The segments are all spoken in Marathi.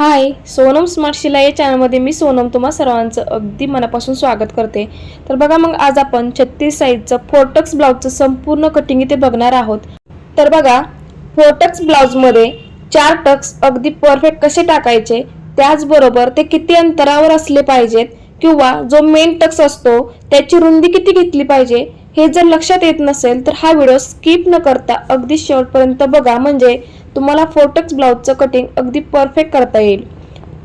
हाय सोनम स्मार्ट शिलाई या चॅनलमध्ये मी सोनम तुम्हा सर्वांचं अगदी मनापासून स्वागत करते. तर बघा मग आज आपण छत्तीस साईजचं फोर्टक्स ब्लाऊजचं संपूर्ण कटिंग इथे बघणार आहोत. तर बघा फोर्टक्स ब्लाऊजमध्ये चार टक्स अगदी परफेक्ट कसे टाकायचे त्याचबरोबर ते किती अंतरावर असले पाहिजेत किंवा जो मेन टक्स असतो त्याची रुंदी किती घेतली पाहिजे हे जर लक्षात येत नसेल तर हा व्हिडिओ स्किप न करता अगदी शेवटपर्यंत बघा. म्हणजे तुम्हाला फोर्टक्स ब्लाऊजचं कटिंग अगदी परफेक्ट करता येईल.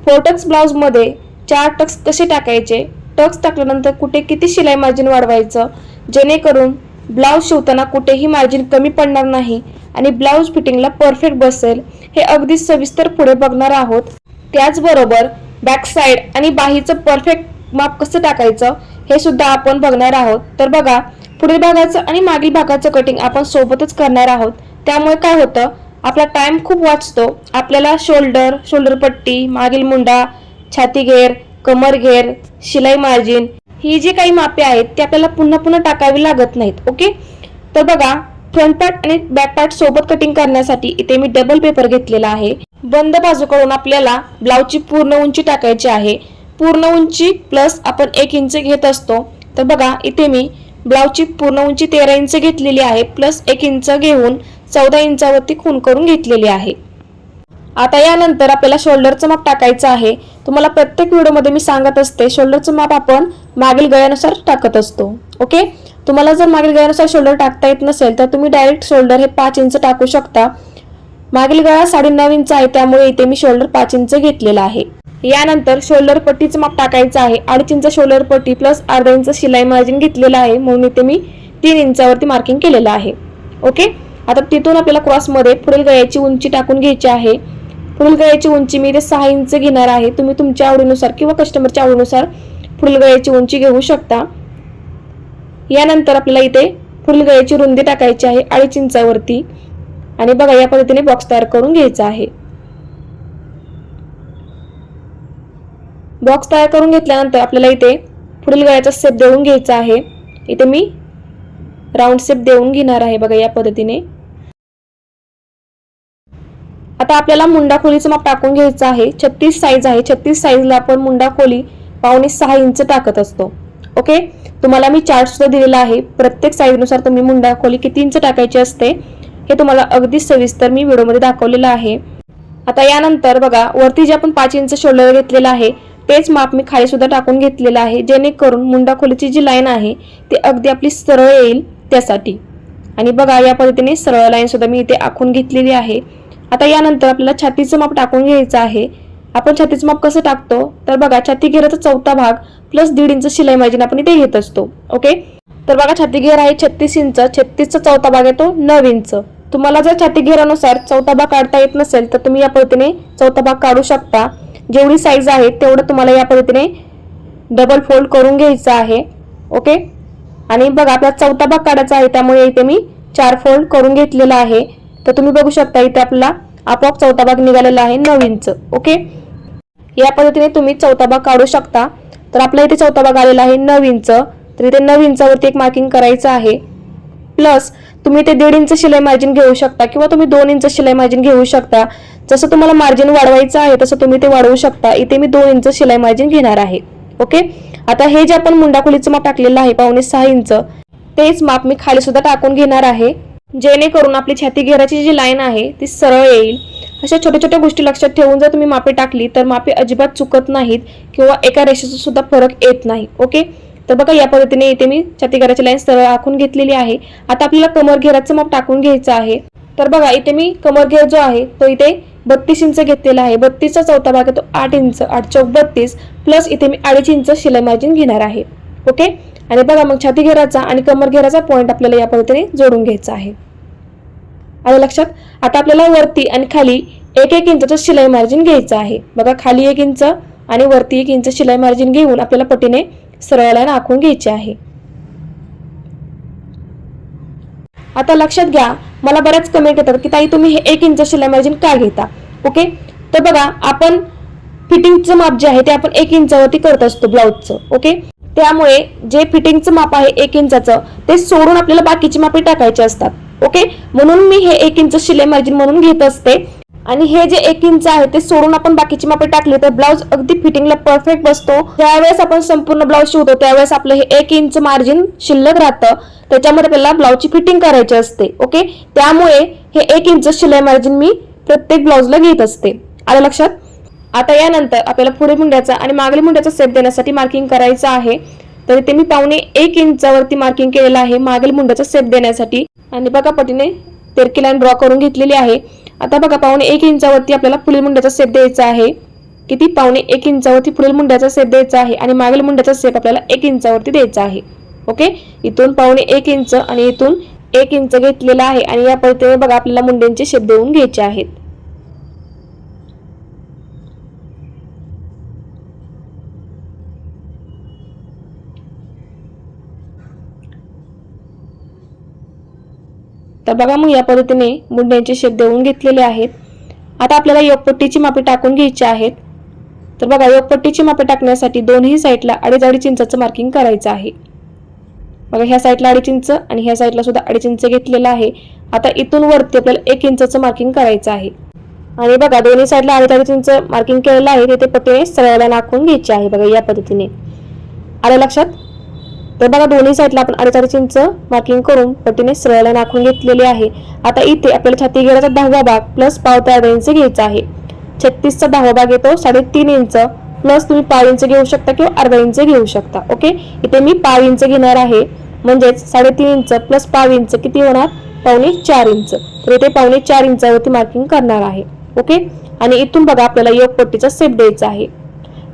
फोर्टक्स ब्लाऊजमध्ये चार टक्स कसे टाकायचे? टक्स टाकल्यानंतर कुठे किती शिलाई मार्जिन वाढवायचं? जेणेकरून ब्लाऊज शिवताना कुठेही मार्जिन कमी पडणार नाही आणि ब्लाऊज फिटिंगला परफेक्ट बसेल हे अगदी सविस्तर पुढे बघणार आहोत. त्याचबरोबर बॅक साईड आणि बाहीचं परफेक्ट माप कसं टाकायचं हे सुद्धा आपण बघणार आहोत. तर बघा पुढील भागाचं आणि मागील भागाचं कटिंग आपण सोबतच करणार आहोत. त्यामुळे काय होतं? आपला टाइम खूप वाचतो. आपल्याला शोल्डर शोल्डर पट्टी मागील मुंडा छाती घेर कमर घेर शिलाई मार्जिन ही जी काही मापे आहेत ती आपल्याला पुन्हा पुन्हा टाकावी लागत नाहीत ओके तर बघा फ्रंट पार्ट आणि बॅक पार्ट सोबत कटिंग करण्यासाठी इथे मी डबल पेपर घेतलेला आहे. बंद बाजूकडून आपल्याला ब्लाऊजची पूर्ण उंची टाकायची आहे. पूर्ण उंची प्लस आपण एक इंच घेत असतो. तर बघा इथे मी ब्लाऊजची पूर्ण उंची तेरा इंच घेतलेली आहे प्लस एक इंच घेऊन चौदा इंचावरती खून करून घेतलेली आहे. आता यानंतर आपल्याला शोल्डरचं माप टाकायचं आहे. तुम्हाला प्रत्येक व्हिडिओमध्ये मी सांगत असते शोल्डरचं माप आपण मागील गळ्यानुसार टाकत असतो. ओके? तुम्हाला जर मागील गळ्यानुसार शोल्डर टाकता येत नसेल तर तुम्ही डायरेक्ट शोल्डर हे पाच इंच टाकू शकता. मागील गळा साडेनऊ इंच आहे त्यामुळे इथे मी शोल्डर पाच इंच घेतलेला आहे. यानंतर शोल्डर पट्टीचं माप टाकायचं आहे. अडीच इंच शोल्डर पट्टी प्लस अर्धा इंच शिलाई मार्जिन घेतलेलं आहे म्हणून इथे मी तीन इंचावरती मार्किंग केलेलं आहे. ओके? आता तिथून आपल्याला क्रॉसमध्ये पुढील गळ्याची उंची टाकून घ्यायची आहे. पुढील गळ्याची उंची मी इथे सहा इंच घेणार आहे. तुम्ही तुमच्या आवडीनुसार किंवा कस्टमरच्या आवडीनुसार पुढील गळ्याची उंची घेऊ शकता. यानंतर आपल्याला इथे पुढील गळ्याची रुंदी टाकायची आहे अडीच इंचावरती. आणि बघा या पद्धतीने बॉक्स तयार करून घ्यायचा आहे. बॉक्स तयार करून घेतल्यानंतर आपल्याला इथे पुढील गळ्याचा सेप देऊन घ्यायचा आहे. इथे मी राऊंड सेप देऊन घेणार आहे बघा या पद्धतीने. आता आपल्याला मुंडा खोलीचं माप टाकून घ्यायचं आहे. छत्तीस साईज आहे. छत्तीस साईजला आपण मुंडा खोली पावणे सहा इंच टाकत असतो. ओके तुम्हाला मी चार्ट सुद्धा दिलेला आहे. प्रत्येक साईजनुसार तुम्ही मुंडा खोली किती इंच टाकायची असते हे तुम्हाला अगदी सविस्तर मी व्हिडिओमध्ये दाखवलेलं आहे. आता यानंतर बघा वरती जे आपण पाच इंच शोल्डर घेतलेलं आहे तेच माप मी खाली सुद्धा टाकून घेतलेलं आहे. जेणेकरून मुंडा खोलीची जी लाईन आहे ती अगदी आपली सरळ येईल त्यासाठी. आणि बघा या पद्धतीने सरळ लाईन सुद्धा मी इथे आखून घेतलेली आहे. आता यानंतर आपल्याला छातीचं माप टाकून घ्यायचं आहे. आपण छातीचं माप कसं टाकतो? तर बघा छाती घेराचा चौथा भाग प्लस दीड इंच शिलाई मार्जिन आपण इथे घेत असतो. ओके तर बघा छाती घेर आहे छत्तीस इंच छत्तीसचा चौथा भाग येतो नऊ इंच. तुम्हाला जर छाती घेरानुसार चौथा भाग काढता येत नसेल तर तुम्ही या पद्धतीने चौथा भाग काढू शकता. जेवढी साईज आहे तेवढं तुम्हाला या पद्धतीने डबल फोल्ड करून घ्यायचं आहे. ओके आणि बघा आपला चौथा भाग काढायचा आहे त्यामुळे इथे मी चार फोल्ड करून घेतलेला आहे. तर तुम्ही बघू शकता इथे आपला आपोआप चौथा भाग निघालेला आहे नऊ इंच ओके? या पद्धतीने तुम्ही चौथा भाग काढू शकता. तर आपला इथे चौथा भाग आलेला आहे नऊ इंच तर इथे नऊ इंचावरती एक मार्किंग करायचं आहे. प्लस तुम्ही ते दीड इंच शिलाई मार्जिन घेऊ शकता किंवा तुम्ही दोन इंच शिलाई मार्जिन घेऊ शकता. जसं तुम्हाला मार्जिन वाढवायचं आहे तसं तुम्ही ते वाढवू शकता. इथे मी दोन इंच शिलाई मार्जिन घेणार आहे. ओके? आता हे जे आपण मुंडाखोलीचं माप टाकलेलं आहे पावणे सहा इंच तेच माप मी खाली सुद्धा टाकून घेणार आहे. जेणेकरून आपली छाती घेराची जी लाईन आहे ती सरळ येईल. अशा छोट्या छोट्या गोष्टी लक्षात ठेवून जर तुम्ही मापे टाकली तर मापे अजिबात चुकत नाहीत किंवा एका रेषेचा सुद्धा फरक येत नाही ओके? तर बघा या पद्धतीने इथे मी छाती घेराची लाईन सरळ आखून घेतलेली आहे. आता आपल्याला कमर घेराचं माप टाकून घ्यायचं आहे. तर बघा इथे मी कमर घेर जो आहे तो इथे बत्तीस इंच घेतलेला आहे. बत्तीसचा चौथा भाग आहे तो आठ इंच आठ चौक बत्तीस प्लस इथे मी अडीच इंच शिलाई मार्जिन घेणार आहे ओके? आणि बघा मग छाती घेराचा आणि कमर घेराचा पॉईंट आपल्याला या पद्धतीने जोडून घ्यायचा आहे. आलं लक्षात. आता आपल्याला वरती आणि खाली एक एक इंचचं शिलाई मार्जिन घ्यायचं आहे. बघा खाली एक इंच आणि वरती एक इंच शिलाई मार्जिन घेऊन आपल्याला पटीने सरळ लाईन आखून घ्यायची आहे. आता लक्षात घ्या मला बऱ्याच कमेंट येतात की ताई तुम्ही हे एक इंच शिलाई मार्जिन का घेता? ओके तर बघा आपण फिटिंगचं माप जे आहे ते आपण एक इंचावरती करत असतो ब्लाऊजचं ओके त्यामुळे जे फिटिंगचं माप आहे एक इंचाचं ते सोडून आपल्याला बाकीची मापे टाकायची असतात. ओके? म्हणून मी हे एक इंच शिलाई मार्जिन म्हणून घेत असते. आणि हे जे एक इंच आहे ते सोडून आपण बाकीची मापे टाकली तर ब्लाऊज अगदी फिटिंगला परफेक्ट बसतो. ज्यावेळेस आपण संपूर्ण ब्लाऊज शिवतो त्यावेळेस आपलं हे एक इंच मार्जिन शिल्लक राहतं. त्याच्यामध्ये आपल्याला ब्लाऊजची फिटिंग करायची असते ओके? त्यामुळे हे एक इंच शिलाई मार्जिन मी प्रत्येक ब्लाऊजला घेत असते. आलं लक्षात? आता यानंतर आपल्याला पुढे मुंड्याचा आणि मागील मुंड्याचा सेप देण्यासाठी मार्किंग करायचं आहे. तर इथे मी पावणे एक इंचावरती मार्किंग केलेलं आहे. मागील मुंडाचा सेप देण्यासाठी. आणि बघा पटीने तेरकी लाईन ड्रॉ करून घेतलेली आहे. आता बघा पावणे एक इंचावरती आपल्याला पुढील मुंड्याचा सेप द्यायचा आहे. किती? पावणे एक इंचावरती पुढील मुंड्याचा सेप द्यायचा आहे. आणि मागील मुंड्याचा सेप आपल्याला एक इंचावरती द्यायचा आहे. ओके? इथून पावणे एक इंच आणि इथून एक इंच घेतलेला आहे. आणि या पद्धतीने बघा आपल्याला मुंड्यांचे शेप देऊन घ्यायचे आहेत. तर बघा मग या पद्धतीने मुंड्यांचे शेप देऊन घेतलेले आहेत. आता आपल्याला योगपट्टीची मापे टाकून घ्यायची आहेत. तर बघा योगपट्टीची मापे टाकण्यासाठी दोन्ही साईडला अडीच अडीच इंचाचं मार्किंग करायचं आहे. बघा ह्या साईडला अडीच इंच आणि ह्या साईडला सुद्धा अडीच इंच घेतलेलं आहे. आता इथून वरती आपल्याला एक इंचाचं मार्किंग करायचं आहे. आणि बघा दोन्ही साईडला अडीच अडीच इंच मार्किंग केलेलं आहे. तिथे पट्टीने सरळला नाखून घ्यायचे आहे बघा या पद्धतीने. आलं लक्षात? तर बघा दोन्ही साईडला आपण अडीच इंच मार्किंग करून पट्टीने सरळला नाखून घेतलेली आहे. आता इथे आपल्याला छाती घेराचा दहावा भाग प्लस पाव ते इंच घ्यायचा आहे. छत्तीसचा दहावा भाग येतो साडेतीन इंच प्लस तुम्ही पाव इंच घेऊ शकता किंवा अर्धा इंच घेऊ शकता ओके? इथे मी पाव इंच घेणार आहे. म्हणजेच साडेतीन इंच प्लस पाव इंच किती होणार? पावणे चार इंच. तर इथे पावणे चार इंचावरती मार्किंग करणार आहे ओके? आणि इथून बघा आपल्याला योगपट्टीचा सेप द्यायचा आहे.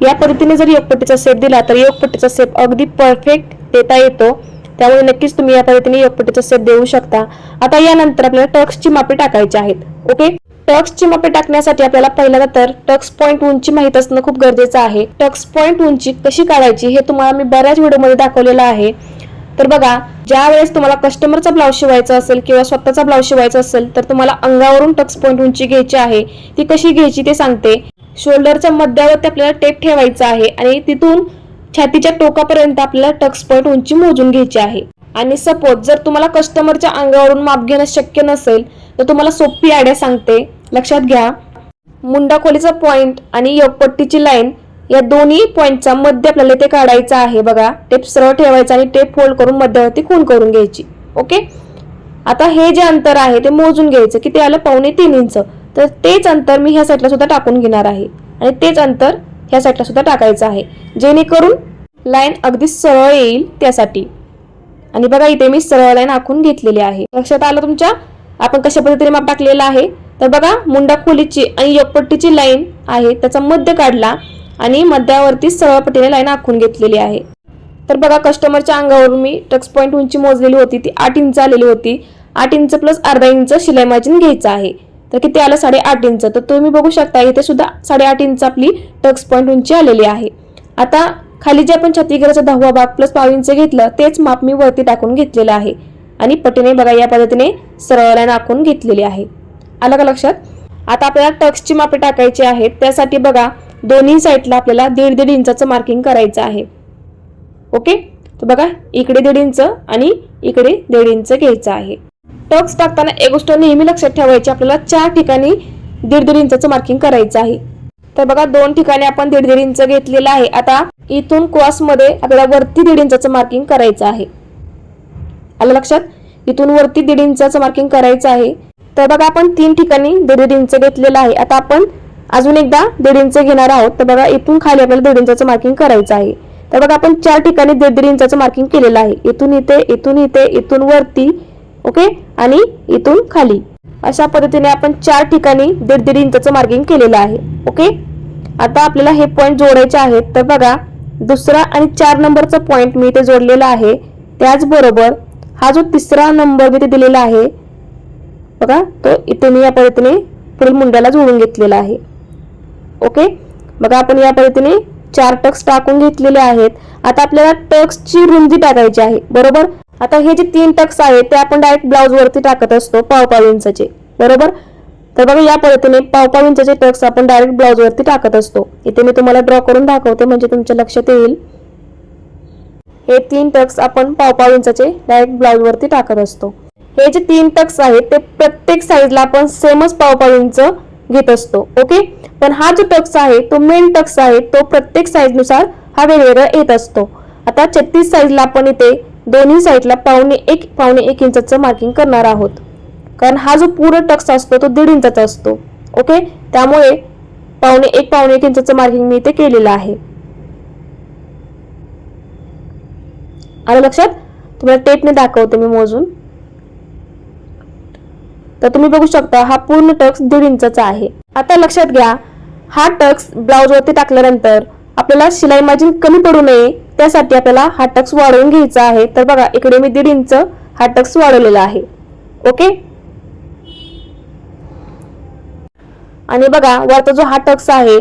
या पद्धतीने जर योगपट्टीचा सेप दिला तर योगपट्टीचा सेप अगदी परफेक्ट देता येतो. त्यामुळे नक्कीच तुम्ही या पद्धतीने योगपट्टीचा सेट देऊ शकता. आता यानंतर आपल्याला टक्सची मापे टाकायची आहेत. ओके? टक्सची मापे टाकण्यासाठी आपल्याला पहिल्यांदा तर टक्स पॉईंट उंची माहीत असणं खूप गरजेचं आहे. टक्स पॉईंट उंची कशी काढायची हे तुम्हाला मी बऱ्याच व्हिडिओमध्ये दाखवलेलं आहे. तर बघा ज्या वेळेस तुम्हाला कस्टमरचा ब्लाऊज शिवायचा असेल किंवा स्वतःचा ब्लाऊज शिवायचा असेल तर तुम्हाला अंगावरून टक्स पॉईंट उंची घ्यायची आहे. ती कशी घ्यायची ते सांगते. शोल्डरच्या मध्यावरती आपल्याला टेप ठेवायचा आहे आणि तिथून छातीच्या टोकापर्यंत आपल्याला टक्स पॉईंट उंची मोजून घ्यायची आहे. आणि सपोज जर तुम्हाला कस्टमरच्या अंगावरून माप घेणं शक्य नसेल तर तुम्हाला सोपी आयडिया सांगते. लक्षात घ्या. मुंडा खोलीचा पॉइंट आणि योगपट्टीची लाईन या दोन्ही पॉइंटचा मध्य आपल्याला ते काढायचा आहे बघा. टेप सरळ ठेवायचा आणि टेप फोल्ड करून मध्यावरती खून करून घ्यायची. ओके आता हे जे अंतर आहे ते मोजून घ्यायचं. किती आलं? पावणे तीन इंच. तर तेच अंतर मी ह्या साईडला सुद्धा टाकून घेणार आहे. आणि तेच अंतर ह्या साईडला सुद्धा टाकायचं आहे. जेणेकरून लाईन अगदी सरळ येईल त्यासाठी. आणि बघा इथे मी सरळ लाईन आखून घेतलेली आहे. लक्षात आलं तुमच्या? आपण कशा पद्धतीने माप टाकलेला आहे? तर बघा मुंडा खोलीची आणि यकपट्टीची लाईन आहे त्याचा मध्य काढला आणि मध्यावरती सरळ पट्टीने लाईन आखून घेतलेली आहे. तर बघा कस्टमरच्या अंगावरून मी टक्स पॉईंट उंची मोजलेली होती ती आठ इंच आलेली होती. आठ इंच प्लस अर्धा इंच शिलाई मार्जिन घ्यायचं आहे. तर किती आलं? साडेआठ इंच. तर तुम्ही बघू शकता इथे सुद्धा साडेआठ इंच आपली टक्स पॉईंट उंची आलेली आहे. आता खाली जे आपण छाती दहावा भाग प्लस पाव इंच घेतलं तेच माप मी वरती टाकून घेतलेलं आहे. आणि पटीने बघा या पद्धतीने सरळ लाईन आखून घेतलेली आहे. आलं का लक्षात? आता आपल्याला टक्सची मापे टाकायची आहेत. त्यासाठी बघा दोन्ही साईडला आपल्याला दीड दीड इंचाचं मार्किंग करायचं आहे. ओके? तर बघा इकडे दीड इंच आणि इकडे दीड इंच घ्यायचं आहे. टक्स टाकताना एक गोष्ट नेहमी लक्षात ठेवायची आपल्याला चार ठिकाणी दीड दीड इंचाचं मार्किंग करायचं आहे. तर बघा दोन ठिकाणी आपण दीड दीड इंच घेतलेलं आहे. आता इथून मध्ये आपल्याला वरती दीड इंचाचं मार्किंग करायचं आहे. आलं लक्षात? इथून वरती दीड इंचाचं मार्किंग करायचं आहे. तर बघा आपण तीन ठिकाणी दीड दीड इंच घेतलेलं आहे. आता आपण अजून एकदा दीड इंच घेणार आहोत. तर बघा इथून खाली आपल्याला दीड इंचाचं मार्किंग करायचं आहे. तर बघा आपण चार ठिकाणी दीड दीड इंचाचं मार्किंग केलेलं आहे. इथून इथे इथून इथे इथून वरती ओके? आणि इथून खाली. अशा पद्धतीने आपण चार ठिकाणी दीड दीड इंचाचं मार्किंग केलेलं आहे. ओके? आता आपल्याला हे पॉईंट जोडायचे आहेत. तर बघा दुसरा आणि चार नंबरचा पॉईंट मी इथे जोडलेला आहे. त्याचबरोबर हा जो तिसरा नंबर मी इथे दिलेला आहे बघा तो इथे मी या पद्धतीने पुढील मुंड्याला जोडून घेतलेला आहे. ओके? बघा आपण या पद्धतीने चार टक्स टाकून घेतलेले आहेत. आता आपल्याला टक्सची रुंदी टाकायची आहे. बरोबर? आता हे जे तीन टक्स आहेत ते आपण डायरेक्ट ब्लाऊज वरती टाकत असतो पावपाव इंचाचे. बरोबर? तर बघा या पद्धतीने पावपाव इंचाचे टक्स आपण डायरेक्ट ब्लाऊज वरती टाकत असतो. इथे मी तुम्हाला ड्रॉ करून दाखवते म्हणजे तुमच्या लक्षात येईल. हे तीन टक्स आपण पावपाव इंचाचे डायरेक्ट ब्लाऊज वरती टाकत असतो. हे जे तीन टक्स आहेत ते प्रत्येक साईजला आपण सेमच पावपाव इंच घेत असतो. ओके? पण हा जो टक्स आहे तो मेन टक्स आहे तो प्रत्येक साईजनुसार हा वेगवेगळा येत असतो. आता छत्तीस साईजला आपण इथे दोन्ही साईडला पावणे एक पावणे एक इंचाचं मार्किंग करणार आहोत. कारण हा जो पूर्ण टक्स असतो तो दीड इंचाचा असतो. ओके त्यामुळे पावणे एक पावणे एक इंचाचं मार्किंग मी इथे केलेलं आहे. आलं लक्षात? तुम्हाला टेपने दाखवते मी मोजून. तर तुम्ही बघू शकता हा पूर्ण टक्स दीड इंचाचा आहे. आता लक्षात घ्या हा टक्स ब्लाऊज वरती टाकल्यानंतर आपल्याला शिलाई मार्जिन कमी पडू नये. त्यासाठी आपल्याला हा टक्स वाढवून घ्यायचा आहे. तर बघा इकडे मी दीड इंच हा टक्स वाढवलेला आहे. ओके? आणि बघा वरचा जो हा टक्स आहे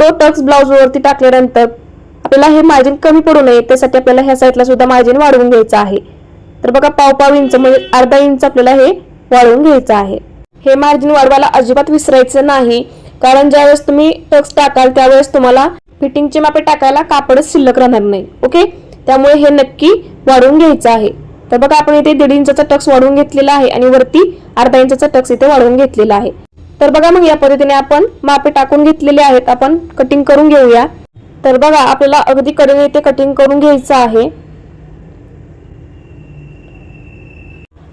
तो टक्स ब्लाउज वरती टाकल्यानंतर आपल्याला हे मार्जिन कमी पडू नये. त्यासाठी आपल्याला ह्या साईडला सुद्धा मार्जिन वाढवून घ्यायचं आहे. तर बघा पाव पाव इंच म्हणजे अर्धा इंच आपल्याला हे वाढवून घ्यायचं आहे. हे मार्जिन वाढवायला अजिबात विसरायचं नाही. कारण ज्यावेळेस तुम्ही टक्स टाकाल त्यावेळेस तुम्हाला फिटिंगचे मापे टाकायला कापडच शिल्लक राहणार नाही ओके? त्यामुळे हे नक्की वाढवून घ्यायचं आहे. तर बघा आपण इथे दीड इंचा टक्स वाढवून घेतलेला आहे आणि वरती अर्धा इंचा टक्स इथे वाढवून घेतलेला आहे. तर बघा मग या पद्धतीने आपण मापे टाकून घेतलेले आहेत. आपण कटिंग करून घेऊया. तर बघा आपल्याला अगदी कडेने इथे कटिंग करून घ्यायचं आहे.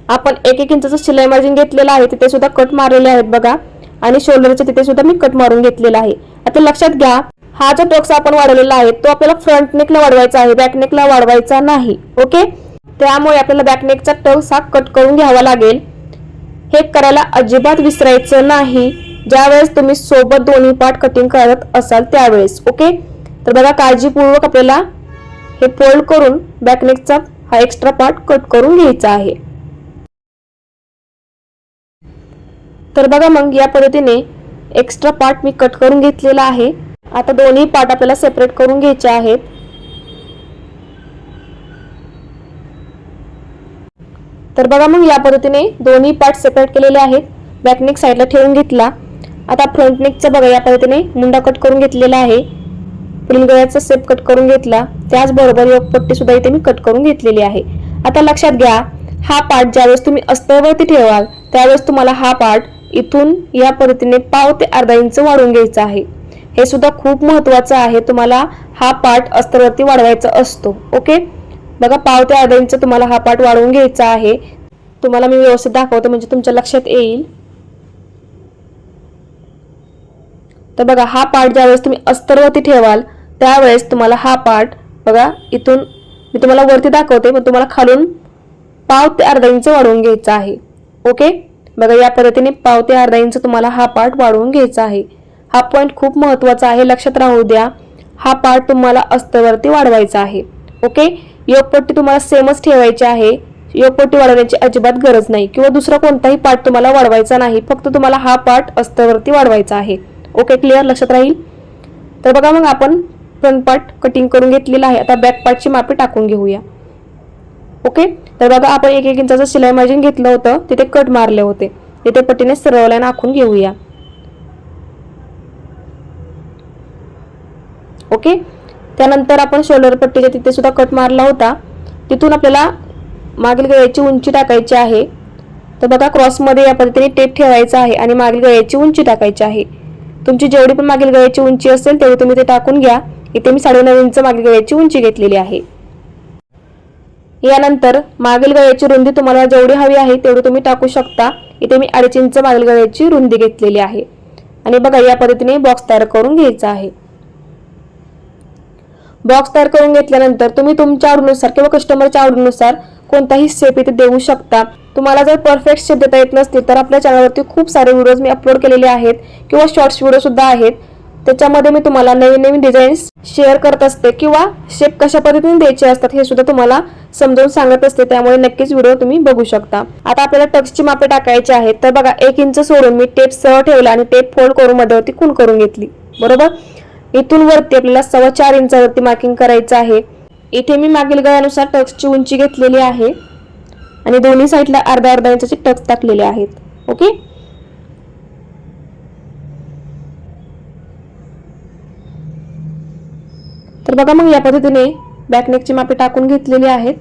आपण एक एक इंचाचं शिलाई मार्जिन घेतलेलं आहे. तिथे सुद्धा कट मारलेले आहेत बघा. आणि शोल्डरचे तिथे सुद्धा मी कट मारून घेतलेला आहे. आता लक्षात घ्या हा जो टक्स आपण वाढवलेला आहे तो आपल्याला फ्रंट नेकला वाढवायचा आहे बॅक नेकला वाढवायचा नाही ओके त्यामुळे आपल्याला बॅक नेकचा टक्स हा कट करून घ्यावा लागेल. हे करायला अजिबात विसरायचं नाही. ज्यावेळेस तुम्ही सोबत दोन्ही पार्ट कटिंग करत असाल त्यावेळेस ओके तर बघा काळजीपूर्वक आपल्याला हे फोल्ड करून बॅकनेकचा हा एक्स्ट्रा पार्ट कट करून घ्यायचा आहे. तर बघा मग या पद्धतीने एक्स्ट्रा पार्ट मी कट करून घेतलेला आहे. आता दोन्ही पार्ट आपल्याला सेपरेट करून घ्यायचे आहेत. तर बघा मग या पद्धतीने दोन्ही पार्ट सेपरेट केलेले आहेत. बॅकनेक साईडला ठेवून घेतला. आता फ्रंट नेकचा बघा या पद्धतीने मुंडा कट करून घेतलेला आहे. पुढील गळ्याचा सेप कट करून घेतला. त्याचबरोबर योगपट्टी सुद्धा इथे मी कट करून घेतलेली आहे. आता लक्षात घ्या हा पार्ट ज्यावेळेस तुम्ही अस्तरवरती ठेवाल त्यावेळेस तुम्हाला हा पार्ट इथून या पद्धतीने पाव ते अर्धा इंच वाढवून घ्यायचा आहे. हे सुद्धा खूप महत्वाचं आहे. तुम्हाला हा पार्ट अस्तरवरती वाढवायचा असतो. ओके? बघा पाव ते अर्धा इंच तुम्हाला हा पार्ट वाढवून घ्यायचा आहे. तुम्हाला मी व्यवस्थित दाखवतो म्हणजे तुमच्या लक्षात येईल. तर बघा हा पार्ट ज्यावेळेस तुम्ही अस्तरवरती ठेवाल त्यावेळेस तुम्हाला हा पार्ट बघा इथून मी तुम्हाला वरती दाखवते पण तुम्हाला खालून पाव ते अर्धा इंच वाढवून घ्यायचा आहे. ओके? बघा या पद्धतीने पाव ते अर्धा इंच तुम्हाला हा पार्ट वाढवून घ्यायचा आहे. हा पॉईंट खूप महत्त्वाचा आहे. लक्षात राहू द्या. हा पार्ट तुम्हाला अस्तरवरती वाढवायचा आहे. ओके योगपट्टी तुम्हाला सेमच ठेवायची आहे. योगपट्टी वाढवण्याची अजिबात गरज नाही. किंवा दुसरा कोणताही पार्ट तुम्हाला वाढवायचा नाही. फक्त तुम्हाला हा पार्ट अस्तरवरती वाढवायचा आहे. ओके क्लिअर लक्षात राहील? तर बघा मग आपण फ्रंट पार्ट कटिंग करून घेतलेला आहे. आता बॅक पार्टची मापे टाकून घेऊया. ओके तर बघा आपण एक एक इंचाचं शिलाई मार्जिन घेतलं होतं. तिथे कट मारले होते. तिथे पट्टीने सरळ लाईन आखून घेऊया. ओके? त्यानंतर आपण शोल्डर पट्टीच्या तिथे सुद्धा कट मारला होता. तिथून आपल्याला मागील गळ्याची उंची टाकायची आहे. तर बघा क्रॉसमध्ये या पद्धतीने टेप ठेवायचा आहे आणि मागील गळ्याची उंची टाकायची आहे. तुमची जेवढी पण मागील गळ्याची उंची असेल तेवढी तुम्ही ते टाकून घ्या. इथे मी साडेनऊ इंच मागील गळ्याची उंची घेतलेली आहे. यानंतर मागील गळ्याची रुंदी तुम्हाला जेवढी हवी आहे तेवढी तुम्ही टाकू शकता. इथे मी अडीच इंच मागील गळ्याची रुंदी घेतलेली आहे. आणि बघा या पद्धतीने बॉक्स तयार करून घ्यायचा आहे. बॉक्स तयार करून घेतल्यानंतर तुम्ही तुमच्या आवडीनुसार किंवा कस्टमरच्या आवडीनुसार कोणताही शेप इथे देऊ शकता. तुम्हाला जर परफेक्ट शेप देता येत नसतील तर आपल्या चॅनलवरती खूप सारे व्हिडिओज मी अपलोड केलेले आहेत किंवा शॉर्ट्स व्हिडिओ सुद्धा आहेत. त्याच्यामध्ये मी तुम्हाला नवीन नवीन डिझाईन्स शेअर करत असते किंवा शेप कशा पद्धतीने द्यायचे असतात हे सुद्धा तुम्हाला समजावून सांगत असते. त्यामुळे नक्कीच व्हिडिओ तुम्ही बघू शकता. आता आपल्याला टक्सची मापे टाकायची आहेत. तर बघा एक इंच सोडून मी टेप सह ठेवला आणि टेप फोल्ड करून मध्यवर्ती खून करून घेतली. बरोबर? इथून वरती आपल्याला सव्वा चार इंचावरती मार्किंग करायचं आहे. इथे मी मागील गळ्यानुसार टक्सची उंची घेतलेली आहे. आणि दोन्ही साईडला अर्धा अर्धा इंचाचे टक्स टाकलेले आहेत. ओके? तर बघा मग या पद्धतीने बॅकनेकची मापे टाकून घेतलेली आहेत.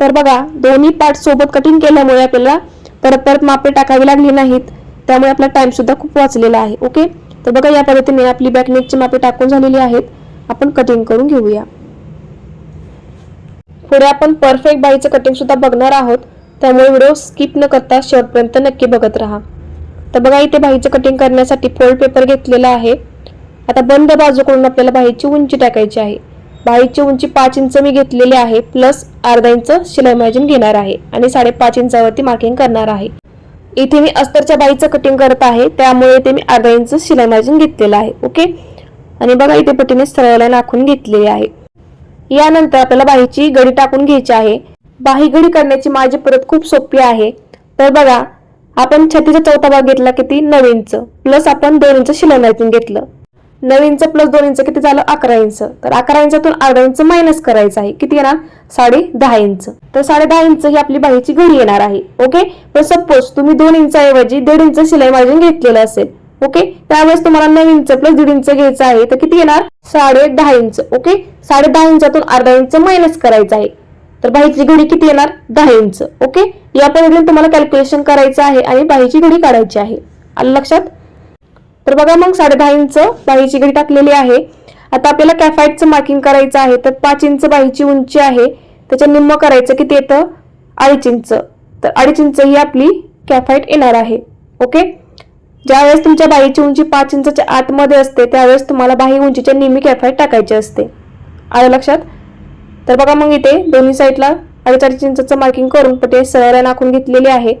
तर बघा दोन्ही पार्ट सोबत कटिंग केल्यामुळे आपल्याला परत परत मापे टाकावी लागली नाहीत. त्यामुळे आपला टाइम सुद्धा खूप वाचलेला आहे ओके तर बघा या पद्धतीने आपली बॅकनेकची मापे टाकून झालेली आहेत. आपण कटिंग करून घेऊया. पुढे आपण परफेक्ट बाईचं कटिंग सुद्धा बघणार आहोत. त्यामुळे व्हिडिओ स्किप न करता शेवटपर्यंत नक्की बघत राहा. तर बघा इथे बाईचं कटिंग करण्यासाठी फोल्ड पेपर घेतलेला आहे. आता बंद बाजूकडून आपल्याला बाईची उंची टाकायची आहे. बाईची उंची पाच इंच मी घेतलेली आहे प्लस अर्धा इंच शिलाई मार्जिन घेणार आहे आणि साडेपाच इंचावरती मार्किंग करणार आहे. इथे मी अस्तरच्या बाईचं कटिंग करत आहे त्यामुळे इथे मी अर्धा इंच शिलाई मार्जिन घेतलेलं आहे ओके? आणि बघा इथे पटीने सरळ नाखून आखून घेतलेली आहे. यानंतर आपल्याला बाहीची गडी टाकून घ्यायची आहे. बाही गडी करण्याची माझी परत खूप सोपी आहे. तर बघा आपण छत्तीचा चौथा भाग घेतला किती? नऊ इंच. प्लस आपण दोन इंच शिलाई मार्जिन घेतलं. नऊ इंच प्लस दोन इंच किती झालं? अकरा इंच. तर अकरा इंचातून अर्धा इंच मायनस करायचं आहे. किती येणार? साडे दहा इंच. तर साडे दहा इंच ही आपली बाहीची घडी येणार आहे. ओके? पण सपोज तुम्ही दोन इंचाऐवजी दीड इंच शिलाई मार्जिन घेतलेलं असेल. ओके? त्यावेळेस तुम्हाला नऊ इंच प्लस दीड इंच घ्यायचं आहे. तर किती येणार? साडे दहा इंच. ओके? साडे दहा इंचातून अर्धा इंच मायनस करायचं आहे. तर बाहीची घडी किती येणार? दहा इंच. ओके? या पद्धतीने तुम्हाला कॅल्क्युलेशन करायचं आहे आणि बाहीची घडी काढायची आहे. आलं लक्षात? तर बघा मग साडेदहा इंच बाहीची घडी टाकलेली आहे. आता आपल्याला कॅफाईटचं मार्किंग करायचं आहे तर पाच इंच बाहीची उंची आहे. त्याच्या निम्म करायचं किती येतं? अडीच इंच तर अडीच इंच ही आपली कॅफाईट येणार आहे. ओके? ज्यावेळेस तुमच्या बाहीची उंची पाच इंचाच्या आतमध्ये असते त्यावेळेस तुम्हाला बाही उंचीच्या निम्मी कॅफाईट टाकायची असते. आलं लक्षात? तर बघा मग इथे दोन्ही साईडला अडीच अडीच इंचचं मार्किंग करून पटे सरळ नाखून घेतलेली आहे.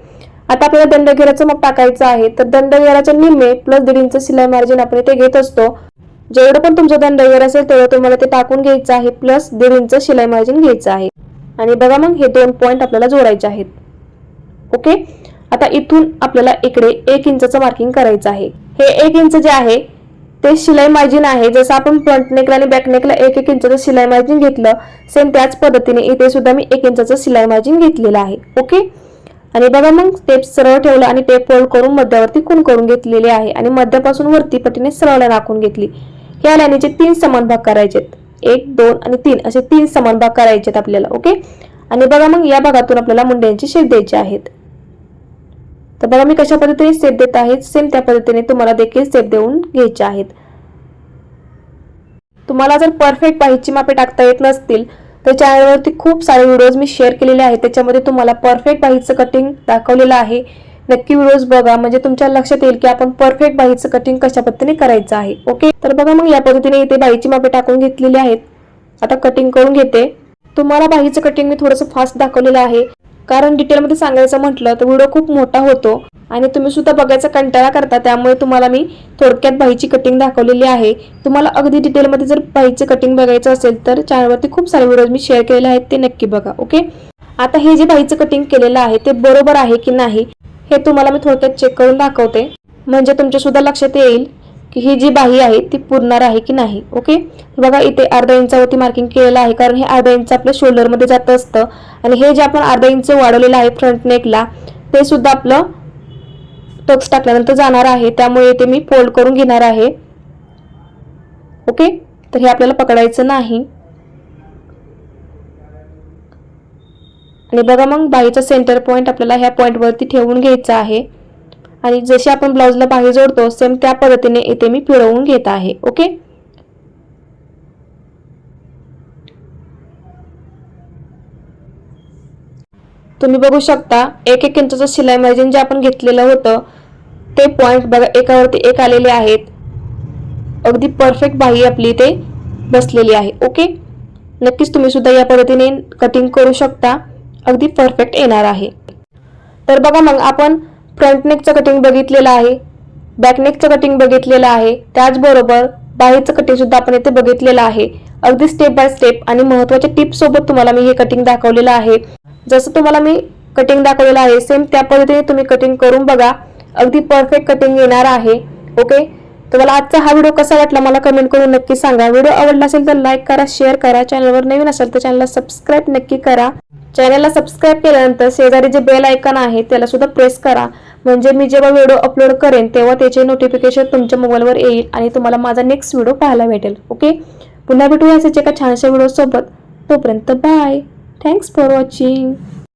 आता आपल्याला दंडघेराचं मग टाकायचं आहे. तर दंडघेराच्या निम्मे प्लस दीड इंच शिलाई मार्जिन आपण इथे घेत असतो. जेवढं पण तुमचं दंडघेर असेल तेवढं तुम्हाला ते टाकून घ्यायचं आहे. प्लस दीड इंच शिलाई मार्जिन घ्यायचं आहे. आणि बघा मग हे दोन पॉईंट आपल्याला जोडायचे आहेत. ओके आता इथून आपल्याला इकडे एक इंचचं मार्किंग करायचं आहे. हे एक इंच जे आहे ते शिलाई मार्जिन आहे. जसं आपण फ्रंट नेकला आणि बॅक नेकला एक एक इंचाचं शिलाई मार्जिन घेतलं सेम त्याच पद्धतीने इथे सुद्धा मी एक इंचाचं शिलाई मार्जिन घेतलेलं आहे. ओके आणि बघा मग टेप सरळ ठेवलं आणि टेप फोल्ड करून मध्यावरती खून करून घेतलेले आहे. आणि मध्यापासून वरती पटीने सरळ राखून घेतली. या लाईनीचे तीन समान भाग करायचेत. एक दोन आणि तीन असे तीन समान भाग करायचेत आपल्याला ओके आणि बघा मग या भागातून आपल्याला मुंड्यांची शेप द्यायचे आहेत. तर बघा मी कशा पद्धतीने सेप देत आहेत सेम त्या पद्धतीने तुम्हाला देखील सेप देऊन घ्यायचे आहेत. तुम्हाला जर परफेक्ट बाहीची मापे टाकता येत नसतील तर चॅनलवरती खूप सारे व्हिडिओज मी शेअर केलेले आहेत. त्याच्यामध्ये तुम्हाला परफेक्ट बाहीचं कटिंग दाखवलेलं आहे. नक्की व्हिडिओज बघा. म्हणजे तुमच्या लक्षात येईल की आपण परफेक्ट बाहीचं कटिंग कशा पद्धतीने करायचं आहे. ओके तर बघा मग या पद्धतीने इथे बाहीची मापे टाकून घेतलेली आहेत. आता कटिंग करून घेते. तुम्हाला बाहीचं कटिंग मी थोडंसं फास्ट दाखवलेलं आहे. कारण डिटेलमध्ये सांगायचं म्हटलं तर व्हिडिओ खूप मोठा होतो. आणि तुम्ही सुद्धा बघायचा कंटाळा करता त्यामुळे तुम्हाला मी थोडक्यात बाईची कटिंग दाखवलेली आहे. तुम्हाला अगदी डिटेलमध्ये जर बाईचं कटिंग बघायचं असेल तर चॅनलवरती खूप सारे व्हिडिओज मी शेअर केलेले आहेत ते नक्की बघा ओके आता हे जे बाईचं कटिंग केलेलं आहे ते बरोबर आहे की नाही हे तुम्हाला मी थोडक्यात चेक करून दाखवते. म्हणजे तुमच्या सुद्धा लक्षात येईल. की ही जी बाही आहे ती पुरणार आहे की नाही ओके बघा इथे अर्धा इंचावरती मार्किंग केलेलं आहे कारण हे अर्धा इंच आपल्या शोल्डरमध्ये जात असतं. आणि हे जे आपण अर्धा इंच वाढवलेलं आहे फ्रंट नेकला ते सुद्धा आपलं टक्स टाकल्यानंतर जाणार आहे. त्यामुळे इथे मी फोल्ड करून घेणार आहे. ओके तर हे आपल्याला पकडायचं नाही. आणि बघा मग बाहीचा सेंटर पॉईंट आपल्याला ह्या पॉईंटवरती ठेवून घ्यायचा आहे. आणि जशी आपण ब्लाऊजला बाही जोडतो सेम त्या पद्धतीने इथे मी फिरवून घेत आहे ओके? तुम्ही बघू शकता एक एक इंचाचं शिलाई मार्जिन जे आपण घेतलेलं होतं ते पॉइंट बघा एकावरती एक आलेले आहेत. अगदी परफेक्ट बाही आपली इथे बसलेली आहे ओके? नक्कीच तुम्ही सुद्धा या पद्धतीने कटिंग करू शकता. अगदी परफेक्ट येणार आहे. तर बघा मग आपण फ्रंट नेकचं कटिंग बघितलेलं आहे बॅकनेकचं कटिंग बघितलेलं आहे त्याचबरोबर बाहेरचं कटिंग सुद्धा आपण इथे बघितलेलं आहे. अगदी स्टेप बाय स्टेप आणि महत्त्वाच्या टिप्स सोबत तुम्हाला मी हे कटिंग दाखवलेलं आहे. जसं तुम्हाला मी कटिंग दाखवलेलं आहे सेम त्या पद्धतीने तुम्ही कटिंग करून बघा. अगदी परफेक्ट कटिंग येणार आहे ओके तुम्हाला आजचा हा व्हिडिओ कसा वाटला मला कमेंट करून नक्की सांगा. व्हिडिओ आवडला असेल तर लाईक करा शेअर करा. चॅनलवर नवीन असेल तर चॅनलला सबस्क्राईब नक्की करा. चॅनलला सबस्क्राईब केल्यानंतर शेजारी जे बेल आयकन आहे त्याला सुद्धा प्रेस करा. म्हणजे मी जेव्हा व्हिडिओ अपलोड करेन तेव्हा त्याचे नोटिफिकेशन तुमच्या मोबाईलवर येईल आणि तुम्हाला माझा नेक्स्ट व्हिडिओ पाहायला भेटेल. ओके पुन्हा भेटूया असेच एका छानशा व्हिडिओसोबत तोपर्यंत बाय थँक्स फॉर वॉचिंग